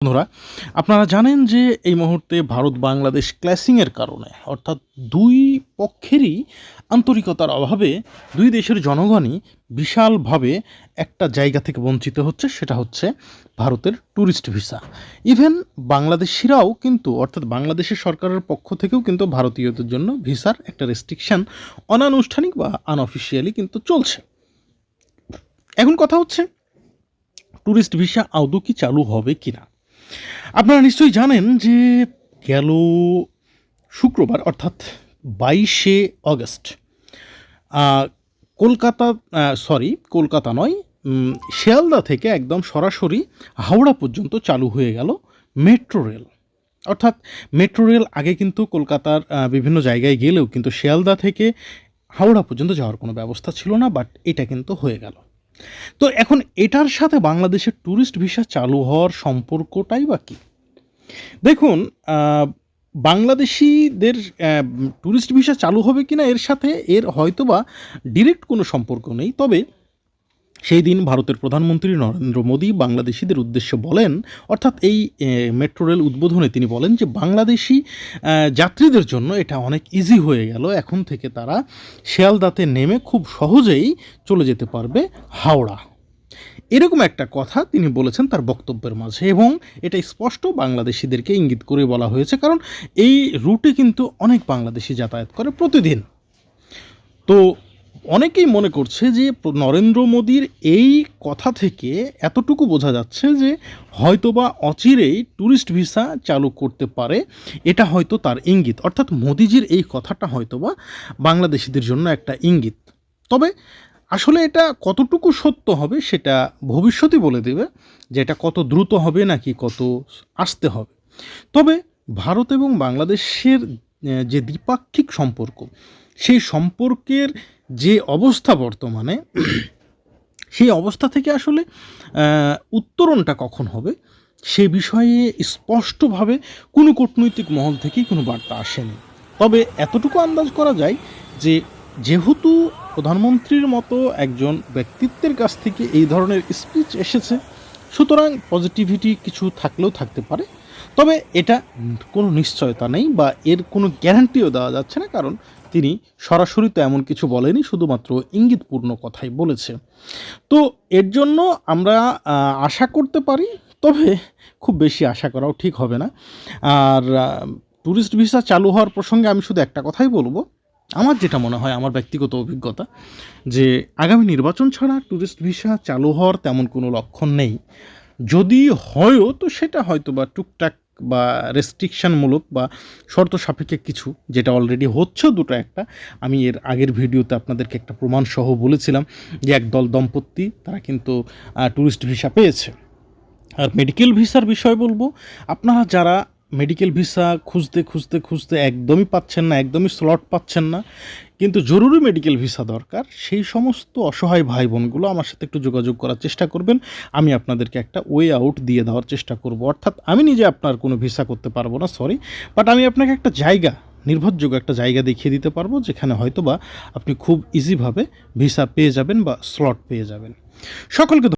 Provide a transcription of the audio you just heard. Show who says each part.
Speaker 1: বন্ধুরা, আপনারা জানেন যে এই মুহূর্তে ভারত বাংলাদেশ ক্ল্যাশিংয়ের কারণে, অর্থাৎ দুই পক্ষেরই আন্তরিকতার অভাবে দুই দেশের জনগণই বিশালভাবে একটা জায়গা থেকে বঞ্চিত হচ্ছে, সেটা হচ্ছে ভারতের ট্যুরিস্ট ভিসা ইভেন বাংলাদেশিরাও কিন্তু, অর্থাৎ বাংলাদেশের সরকারের পক্ষ থেকেও কিন্তু ভারতীয়দের জন্য ভিসার একটা রেস্ট্রিকশন অনানুষ্ঠানিক বা আনঅফিসিয়ালি কিন্তু চলছে। এখন কথা হচ্ছে ট্যুরিস্ট ভিসা আদৌ কি চালু হবে কি না আপনারা নিশ্চয়ই জানেন যে গেল শুক্রবার, অর্থাৎ বাইশে অগস্ট কলকাতা সরি, কলকাতা নয় শিয়ালদা থেকে একদম সরাসরি হাওড়া পর্যন্ত চালু হয়ে গেল মেট্রো রেল। অর্থাৎ মেট্রো রেল আগে কিন্তু কলকাতার বিভিন্ন জায়গায় গেলেও কিন্তু শিয়ালদা থেকে হাওড়া পর্যন্ত যাওয়ার কোনো ব্যবস্থা ছিল না, বাট এটা কিন্তু হয়ে গেল। তো এখন এটার সাথে বাংলাদেশের ট্যুরিস্ট ভিসা চালু হওয়ার সম্পর্কটাই বা কী? দেখুন বাংলাদেশিদের ট্যুরিস্ট ভিসা চালু হবে কিনা এর সাথে এর হয়তোবা ডিরেক্ট কোনো সম্পর্ক নেই, তবে সেই দিন ভারতের প্রধানমন্ত্রী নরেন্দ্র মোদী বাংলাদেশিদের উদ্দেশ্যে বলেন, অর্থাৎ এই মেট্রো রেল উদ্বোধনে তিনি বলেন যে বাংলাদেশি যাত্রীদের জন্য এটা অনেক ইজি হয়ে গেল। এখন থেকে তারা শিয়ালদাতে নেমে খুব সহজেই চলে যেতে পারবে হাওড়া। এরকম একটা কথা তিনি বলেছেন তার বক্তব্যের মাঝে এবং এটা স্পষ্ট বাংলাদেশিদেরকে ইঙ্গিত করে বলা হয়েছে, কারণ এই রুটে কিন্তু অনেক বাংলাদেশি যাতায়াত করে প্রতিদিন। তো অনেকেই মনে করছে যে নরেন্দ্র মোদীর এই কথা থেকে এতটুকু বোঝা যাচ্ছে যে হয়তোবা অচিরেই ট্যুরিস্ট ভিসা চালু করতে পারে। এটা হয়তো তার ইঙ্গিত। অর্থাৎ মোদিজির এই কথাটা হয়তোবা বাংলাদেশিদের জন্য একটা ইঙ্গিত। তবে আসলে এটা কতটুকু সত্য হবে সেটা ভবিষ্যতই বলে দেবে যে এটা কত দ্রুত হবে নাকি কত আসতে হবে। তবে ভারত এবং বাংলাদেশের যে দ্বিপাক্ষিক সম্পর্ক, সেই সম্পর্কের যে অবস্থা বর্তমানে, সেই অবস্থা থেকে আসলে উত্তরণটা কখন হবে, সে বিষয়ে স্পষ্টভাবে কোনো কূটনৈতিক মহল থেকেই কোনো বার্তা আসেনি। তবে এতটুকু আন্দাজ করা যায় যে, যেহেতু প্রধানমন্ত্রীর মতো একজন ব্যক্তিত্বের কাছ থেকে এই ধরনের স্পিচ এসেছে, সুতরাং পজিটিভিটি কিছু থাকলেও থাকতে পারে তবে এটা কোনো নিশ্চয়তা নেই বা এর কোনো গ্যারান্টিও দেওয়া যাচ্ছে না, কারণ তিনি সরাসরি তো এমন কিছু বলেনি, শুধুমাত্র ইঙ্গিতপূর্ণ কথাই বলেছে। তো এর জন্য আমরা আশা করতে পারি, তবে খুব বেশি আশা করাও ঠিক হবে না। আর ট্যুরিস্ট ভিসা চালু হওয়ার প্রসঙ্গে আমি শুধু একটা কথাই বলব। আমার যেটা মনে হয়, আমার ব্যক্তিগত অভিজ্ঞতা, যে আগামী নির্বাচন ছাড়া ট্যুরিস্ট ভিসা চালু হওয়ার তেমন কোনো লক্ষণ নেই। যদি হয়ও, তো সেটা হয়তো বা টুকটাক বা রেস্ট্রিকশানমূলক বা শর্ত সাপেক্ষে কিছু, যেটা অলরেডি হচ্ছেও দুটো একটা। আমি এর আগের ভিডিওতে আপনাদেরকে একটা প্রমাণসহ বলেছিলাম যে একদল দম্পতি, তারা কিন্তু ট্যুরিস্ট ভিসা পেয়েছে। আর মেডিকেল ভিসার বিষয় বলব, আপনারা যারা মেডিকেল ভিসা খুঁজতে খুঁজতে খুঁজতে একদমই পাচ্ছেন না, একদমই স্লট পাচ্ছেন না। কিন্তু জরুরি মেডিকেল ভিসা দরকার, সেই সমস্ত অসহায় ভাই বোনগুলো আমার সাথে একটু যোগাযোগ করার চেষ্টা করবেন। আমি আপনাদেরকে একটা ওয়ে আউট দিয়ে দেওয়ার চেষ্টা করব। অর্থাৎ আমি নিজে আপনার কোনো ভিসা করতে পারব না সরি বাট আমি আপনাকে একটা জায়গা, নির্ভরযোগ্য একটা জায়গা দেখিয়ে দিতে পারব, যেখানে হয়তো বা আপনি খুব ইজিভাবে ভিসা পেয়ে যাবেন বা স্লট পেয়ে যাবেন। সকলকে